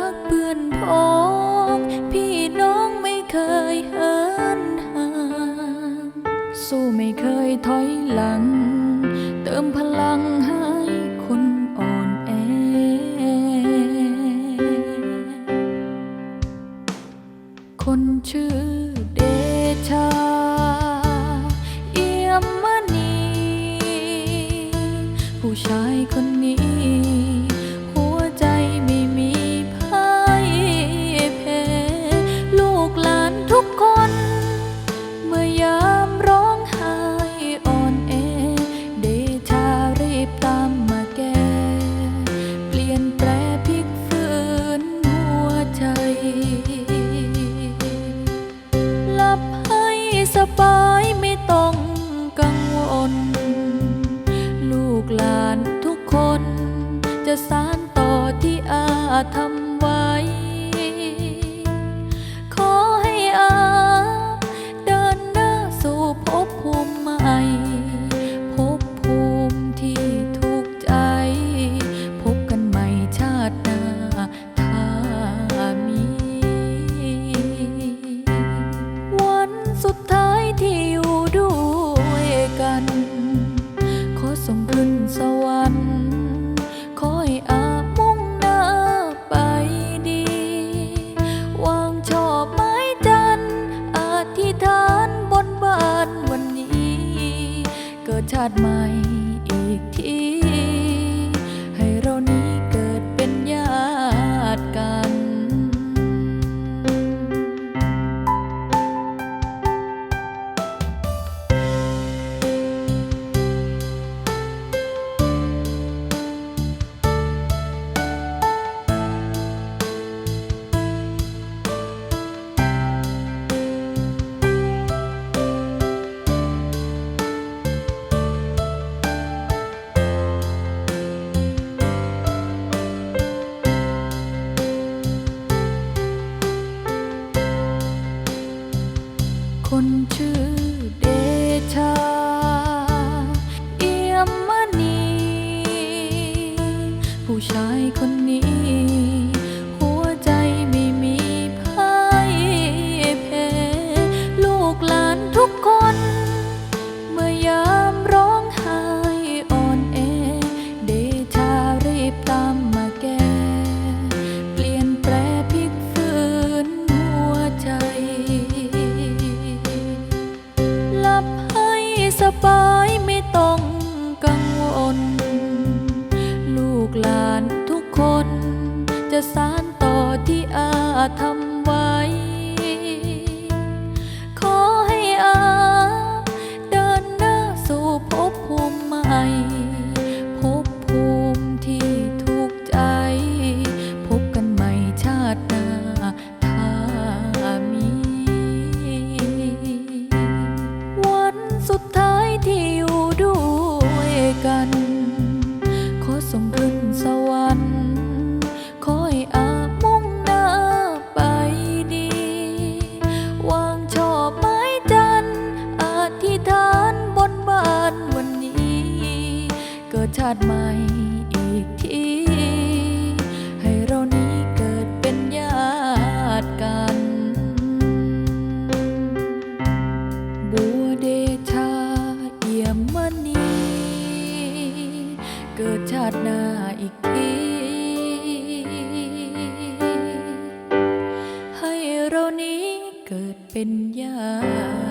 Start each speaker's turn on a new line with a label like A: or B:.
A: รักเปื้อนพองพี่น้องไม่เคยเหินห่างสู้ไม่เคยถอยหลัง เติมพลังให้คนอ่อนแอ คนชื่อเดชา เอี่ยมมณีผู้ชายคนนี้ จะสารต่อที่อาทำาติใหม่อีกที สบายไม่ต้องกังวล ลูกหลานทุกคน จะสานต่อที่อาทำไว้ ขอให้อา ชาติใหม่อีกที ให้เรานี้เกิดเป็นญาติกัน บัวเดชาเอี่ยมมณีเกิดชาติหน้าอีกที ให้เรานี้เกิดเป็นญาติ